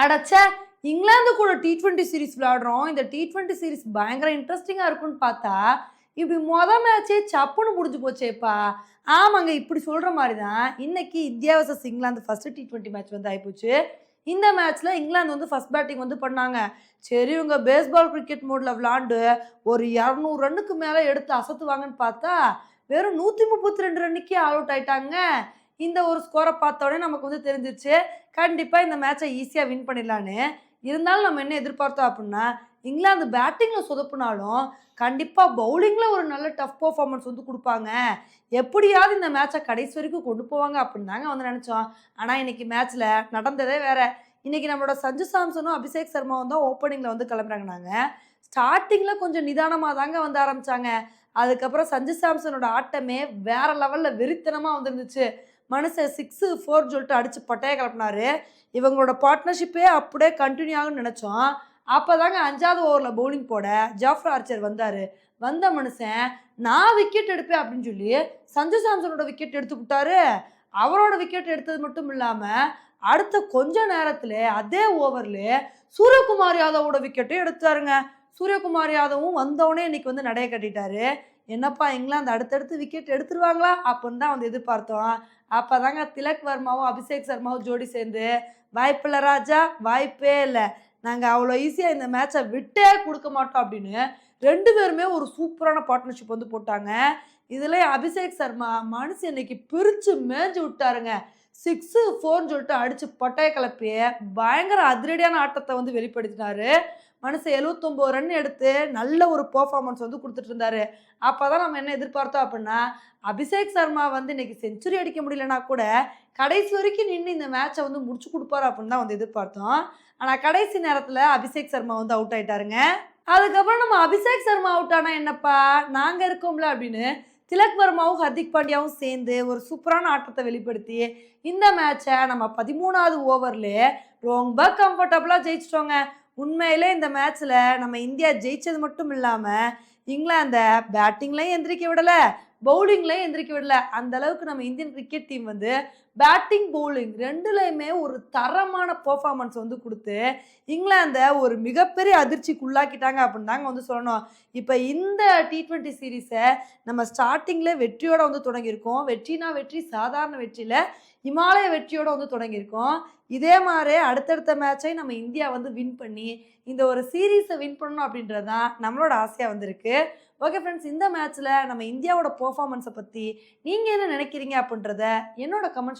அடச்சே இங்கிலாந்து கூட T twenty series விளையாடுறோம். இந்த T twenty series பயங்கர இன்ட்ரெஸ்டிங்காக இருக்கும்னு பார்த்தா இப்படி மொத மேட்சே சப்புன்னு முடிஞ்சு போச்சேப்பா. ஆமாங்க இப்படி சொல்கிற மாதிரி தான் இன்னைக்கு India versus England first T twenty match வந்து ஆயிப்போச்சு. இந்த மேட்ச்சில் இங்கிலாந்து வந்து ஃபர்ஸ்ட் பேட்டிங் வந்து பண்ணாங்க. சரி இவங்க பேஸ்பால் கிரிக்கெட் மோடில் விளாண்டு ஒரு இரநூறு ரன்னுக்கு மேலே எடுத்து அசத்துவாங்கன்னு பார்த்தா வெறும் நூற்றி முப்பத்தி ரெண்டு ரன்னுக்கே ஆல் அவுட் ஆயிட்டாங்க. இந்த ஒரு ஸ்கோரை பார்த்த உடனே நமக்கு வந்து தெரிஞ்சிருச்சு. கண்டிப்பாக இந்த மேட்சை ஈஸியாக வின் பண்ணிடலான்னு. இருந்தாலும் நம்ம என்ன எதிர்பார்த்தோம் அப்படின்னா இங்கிலாந்து பேட்டிங்கில் சொதப்புனாலும் கண்டிப்பாக பவுலிங்கில் ஒரு நல்ல டஃப் பர்ஃபார்மன்ஸ் வந்து கொடுப்பாங்க. எப்படியாவது இந்த மேட்சை கடைசி வரைக்கும் கொண்டு போவாங்க அப்படின்னு தாங்க வந்து நினச்சோம். ஆனால் இன்னைக்கு மேட்ச்சில் நடந்ததே வேறு. இன்னைக்கு நம்மளோட சஞ்சு சாம்சனும் அபிஷேக் சர்மாவும் தான் ஓப்பனிங்கில் வந்து கிளம்புறாங்க நாங்கள் ஸ்டார்டிங்கில் கொஞ்சம் நிதானமாக தாங்க வந்து ஆரம்பித்தாங்க அதுக்கப்புறம் சஞ்சு சாம்சனோட ஆட்டமே வேற லெவலில் வெறித்தனமாக வந்துருந்துச்சு. மனுஷன் சிக்ஸு ஃபோர் சொல்லிட்டு அடித்து பட்டையை கிளப்பினாரு. இவங்களோட பார்ட்னர்ஷிப்பே அப்படியே கண்டினியூ ஆகும்னு நினச்சோம். அப்போ தாங்க அஞ்சாவது ஓவரில் பவுலிங் போட ஜாஃப்ரா ஆர்ச்சர் வந்தார். வந்த மனுஷன் நான் விக்கெட் எடுப்பேன் அப்படின்னு சொல்லி சஞ்சு சாம்சனோட விக்கெட் எடுத்து விட்டாரு. அவரோட விக்கெட் எடுத்தது மட்டும் இல்லாமல் அடுத்த கொஞ்ச நேரத்தில் அதே ஓவரில் சூரியகுமார் யாதவோட விக்கெட்டும் எடுத்தாருங்க. சூரியகுமார் யாதவும் வந்தவொடனே இன்னைக்கு வந்து நடைய கட்டிட்டாரு. என்னப்பா இங்கிலாந்து அடுத்தடுத்து விக்கெட் எடுத்துருவாங்களா? அப்படின்னு தான் வந்து எதிர்பார்த்தோம். அப்போ தாங்க திலக் வர்மாவும் அபிஷேக் சர்மாவும் ஜோடி சேர்ந்து வாய்ப்பில்லை ராஜா வாய்ப்பே இல்லை. நாங்கள் அவ்வளோ ஈஸியாக இந்த மேட்சை விட்டே கொடுக்க மாட்டோம் அப்படின்னு ரெண்டு பேருமே ஒரு சூப்பரான பார்ட்னர்ஷிப் வந்து போட்டாங்க. இதில் அபிஷேக் சர்மா மனுஷன் இன்னைக்கு பிரித்து மேஞ்சு விட்டாருங்க. சிக்ஸு ஃபோர்னு சொல்லிட்டு அடித்து பட்டைய கிளப்பி பயங்கர அதிரடியான ஆட்டத்தை வந்து வெளிப்படுத்தினாரு. மனுஷன் எழுவத்தொம்போது ரன் எடுத்து நல்ல ஒரு பர்ஃபார்மன்ஸ் வந்து கொடுத்துட்டு இருந்தாரு. அப்போ தான் நம்ம என்ன எதிர்பார்த்தோம் அப்படின்னா அபிஷேக் சர்மா வந்து இன்னைக்கு செஞ்சுரி அடிக்க முடியலனா கூட கடைசி வரைக்கும் நின்று இந்த மேட்சை வந்து முடிச்சு கொடுப்பாரு அப்படின்னு தான் வந்து எதிர்பார்த்தோம். ஆனால் கடைசி நேரத்தில் அபிஷேக் சர்மா வந்து அவுட் ஆயிட்டாருங்க. அதுக்கப்புறம் நம்ம அபிஷேக் சர்மா அவுட் ஆனால் என்னப்பா? நாங்கள் இருக்கோம்ல அப்படின்னு திலக் வர்மாவும் ஹர்திக் பாண்டியாவும் சேர்ந்து ஒரு சூப்பரான ஆட்டத்தை வெளிப்படுத்தி இந்த மேட்சை நம்ம பதிமூணாவது ஓவரில் ரொம்ப கம்ஃபர்டபுளாக ஜெயிச்சிட்டோங்க. உண்மையிலே இந்த மேட்ச்சில் நம்ம இந்தியா ஜெயிச்சது மட்டும் இல்லாமல் இங்கிலாந்தை பேட்டிங்லையும் எந்திரிக்க விடலை பவுலிங்லையும் எந்திரிக்க விடலை. அந்த அளவுக்கு நம்ம இந்தியன் கிரிக்கெட் டீம் வந்து பேட்டிங் பவுலிங் ரெண்டுலையுமே ஒரு தரமான பர்ஃபார்மன்ஸ் வந்து கொடுத்து இங்கிலாந்தை ஒரு மிகப்பெரிய அதிர்ச்சிக்கு உள்ளாக்கிட்டாங்க அப்படின்னு தாங்க வந்து சொல்லணும். இப்போ இந்த டி ட்வெண்ட்டி சீரீஸை நம்ம ஸ்டார்டிங்கில் வெற்றியோட வந்து தொடங்கியிருக்கோம். வெற்றினா வெற்றி சாதாரண வெற்றியில் இமாலய வெற்றியோட வந்து தொடங்கியிருக்கோம். இதே மாதிரி அடுத்தடுத்த மேட்சை நம்ம இந்தியா வந்து வின் பண்ணி இந்த ஒரு சீரீஸை வின் பண்ணணும் அப்படின்றது தான் நம்மளோட ஆசையாக வந்திருக்கு. ஓகே ஃப்ரெண்ட்ஸ் இந்த மேட்ச்சில் நம்ம இந்தியாவோட பர்ஃபார்மன்ஸை பற்றி நீங்கள் என்ன நினைக்கிறீங்க அப்படின்றத என்னோட கமெண்ட்ஸ்